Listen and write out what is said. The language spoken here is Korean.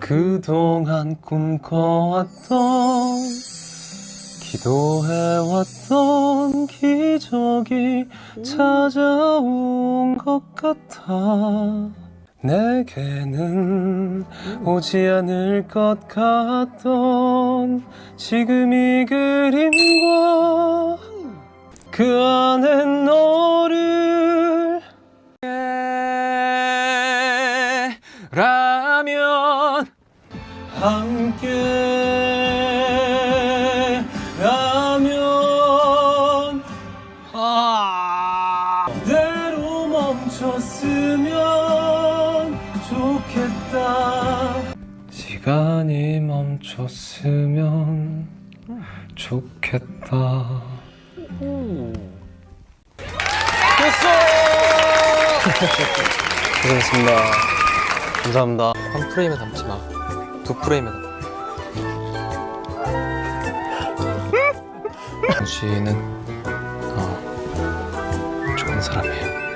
그동안 꿈꿔왔던 기도해왔던 기적이 찾아온 것 같아. 내게는 오지 않을 것 같던 지금 이 그림과 그 안에 너를 라 면 함께 라면 아. 그대로 멈췄으면 좋겠다. 시간이 멈췄으면 좋겠다. 고생했습니다 감사합니다 한 프레임에 담지 마. 두 프레임에 담. 당신은 어, 좋은 사람이에요